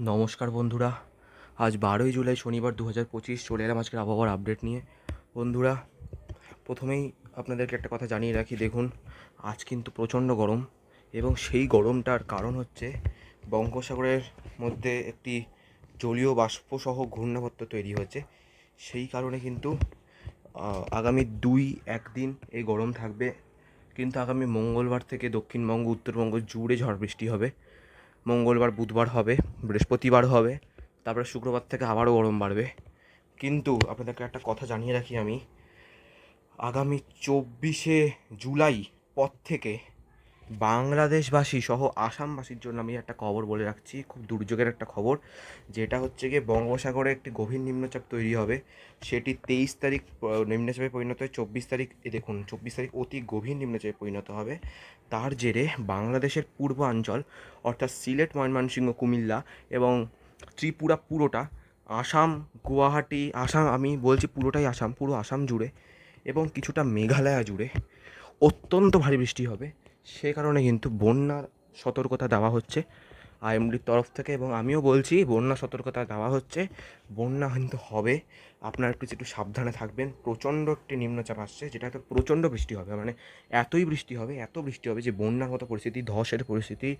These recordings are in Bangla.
নমস্কার বন্ধুরা। আজ বারোই জুলাই শনিবার দু হাজার পঁচিশ, চলে এলাম আজকের আবহাওয়ার আপডেট নিয়ে। বন্ধুরা, প্রথমেই আপনাদেরকে একটা কথা জানিয়ে রাখি, দেখুন, আজ কিন্তু প্রচণ্ড গরম এবং সেই গরমটার কারণ হচ্ছে বঙ্গোসাগরের মধ্যে একটি জলীয় বাষ্পসহ ঘূর্ণাবর্ত তৈরি হয়েছে। সেই কারণে কিন্তু আগামী দুই একদিন এই গরম থাকবে। কিন্তু আগামী মঙ্গলবার থেকে দক্ষিণবঙ্গ, উত্তরবঙ্গ জুড়ে ঝড় বৃষ্টি হবে। মঙ্গলবার, বুধবার হবে, বৃহস্পতিবার হবে, তারপরে শুক্রবার থেকে আবারও গরম বাড়বে। কিন্তু আপনাদেরকে একটা কথা জানিয়ে রাখি আমি। আগামী চব্বিশে জুলাই পর থেকে বাংলাদেশবাসী সহ আসামবাসীর জন্য আমি একটা খবর বলে রাখছি, খুব দুর্যোগের একটা খবর, যেটা হচ্ছে গিয়ে বঙ্গোসাগরে একটি গভীর নিম্নচাপ তৈরি হবে। সেটি তেইশ তারিখ নিম্নচাপে পরিণত হয় চব্বিশ তারিখ দেখুন, চব্বিশ তারিখ অতি গভীর নিম্নচাপে পরিণত হবে। তার জেরে বাংলাদেশের পূর্বাঞ্চল, অর্থাৎ সিলেট, ময়মনসিংহ, কুমিল্লা এবং ত্রিপুরা পুরোটা, আসাম, গুয়াহাটি, আসাম, আমি বলছি পুরোটাই আসাম, পুরো আসাম জুড়ে এবং কিছুটা মেঘালয় জুড়ে অত্যন্ত ভারী বৃষ্টি হবে। সে কারণে কিন্তু বন্যার সতর্কতা দেওয়া হচ্ছে। আইএমডির তরফ থেকে এবং আমিও বলছি বন্যা সতর্কতা দেওয়া হচ্ছে। বন্যা কিন্তু হবে। আপনারা একটু একটু সাবধানে থাকবেন। প্রচণ্ড একটি নিম্নচাপ আসছে, যেটা তো প্রচণ্ড বৃষ্টি হবে। মানে এতই বৃষ্টি হবে, এত বৃষ্টি হবে যে বন্যার মতো পরিস্থিতি, ধসের পরিস্থিতি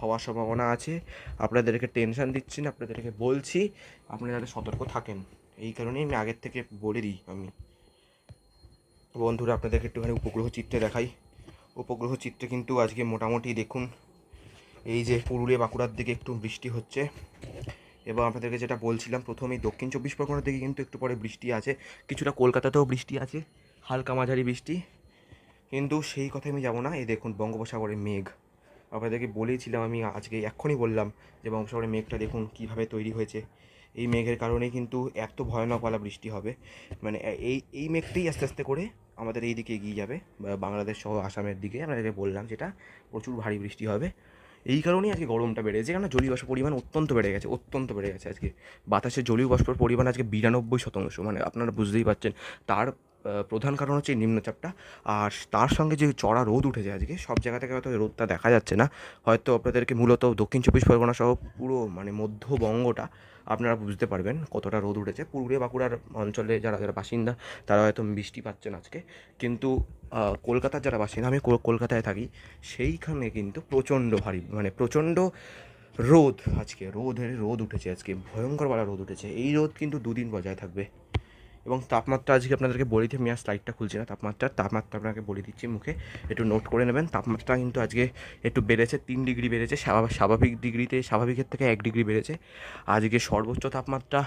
হওয়ার সম্ভাবনা আছে। আপনাদেরকে টেনশন দিচ্ছি না, আপনাদেরকে বলছি, আপনারা যাতে সতর্ক থাকেন। এই কারণেই আমি আগের থেকে বলে দিই আমি। বন্ধুরা, আপনাদেরকে একটুখানি উপগ্রহ চিত্রে দেখাই। উপগ্রহ চিত্রে কিন্তু আজকে মোটামুটি দেখুন। এই যে পুরুলিয়া বাঁকুড়ার দিকে একটু বৃষ্টি হচ্ছে। এবং আপনাদেরকে যেটা বলছিলাম, প্রথমেই দক্ষিণ চব্বিশ পরগনার দিকে কিন্তু একটু পরে বৃষ্টি আছে। কিছুটা কলকাতাতেও বৃষ্টি আছে, হালকা মাঝারি বৃষ্টি। কিন্তু সেই কথায় আমি যাব না। এই দেখুন, বঙ্গোপসাগরে মেঘ। আপনাদেরকে বলেইছিলাম আমি, আজকে এক্ষুনি বললাম যে বঙ্গোপসাগরে মেঘটা দেখুন কীভাবে তৈরি হয়েছে। এই মেঘের কারণে কিন্তু এত ভয়ানকওয়ালা বৃষ্টি হবে। মানে এই এই মেঘটাই আস্তে আস্তে করে আমাদের এই দিকে এগিয়ে যাবে বাংলাদেশ সহ আসামের দিকে। আমরা এটা বললাম যেটা প্রচুর ভারী বৃষ্টি হবে। এই কারণেই আজকে গরমটা বেড়েছে কেননা জলীয় পরিমাণ অত্যন্ত বেড়ে গেছে, অত্যন্ত বেড়ে গেছে আজকে। বাতাসে জলীয় পরিমাণ আজকে বিরানব্বই শতাংশ। মানে আপনারা বুঝতেই পারছেন, তার প্রধান কারণ হচ্ছে নিম্নচাপটা। আর তার সঙ্গে যে চড়া রোদ উঠেছে আজকে, সব জায়গা থেকে হয়তো রোদটা দেখা যাচ্ছে না। হয়তো আপনাদেরকে মূলত দক্ষিণ চব্বিশ পরগনা সহ পুরো মানে মধ্যবঙ্গটা আপনারা বুঝতে পারবেন কতটা রোদ উঠেছে। পুরুলিয়া, বাঁকুড়ার অঞ্চলে যারা যারা বাসিন্দা, তারা হয়তো বৃষ্টি পাচ্ছেন আজকে। কিন্তু কলকাতার যারা বাসিন্দা, আমি কলকাতায় থাকি, সেইখানে কিন্তু প্রচণ্ড ভারী মানে প্রচণ্ড রোদ আজকে, রোদের রোদ উঠেছে আজকে, ভয়ঙ্কর রোদ উঠেছে। এই রোদ কিন্তু দুদিন বজায় থাকবে। এবং তাপমাত্রা আজকে আপনাদেরকে বলে দিই আমি আর স্লাইডটা খুলছি না। তাপমাত্রা তাপমাত্রা আপনাকে বলে দিচ্ছি মুখে, একটু নোট করে নেবেন। তাপমাত্রা কিন্তু আজকে একটু বেড়েছে, তিন ডিগ্রি বেড়েছে স্বাভা- স্বাভাবিক ডিগ্রিতে স্বাভাবিকের থেকে এক ডিগ্রি বেড়েছে। আজকে সর্বোচ্চ তাপমাত্রা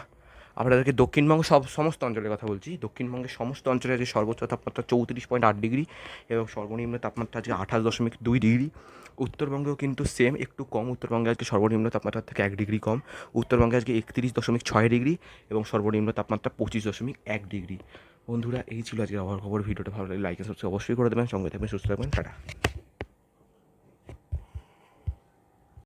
আপনাদেরকে দক্ষিণবঙ্গ সব সমস্ত অঞ্চলের কথা বলছি। দক্ষিণবঙ্গের সমস্ত অঞ্চলে আজকে সর্বোচ্চ তাপমাত্রা চৌত্রিশ পয়েন্ট আট ডিগ্রি এবং সর্বনিম্ন তাপমাত্রা আজকে আঠাশ দশমিক দুই ডিগ্রি। উত্তরবঙ্গেও কিন্তু সেম একটু কম। উত্তরবঙ্গে আজকে সর্বনিম্ন তাপমাত্রা থেকে এক ডিগ্রি কম। উত্তরবঙ্গে আজকে একত্রিশ দশমিক ছয় ডিগ্রি এবং সর্বনিম্ন তাপমাত্রা পঁচিশ দশমিক এক ডিগ্রি। বন্ধুরা, এই ছিল আজকে আবহাওয়ার খবর। ভিডিওটা ভালো লাগে লাইক সাবস্ক্রাইব অবশ্যই করে দেবেন। সঙ্গে থাকবেন, সুস্থ থাকবেন। টাটা।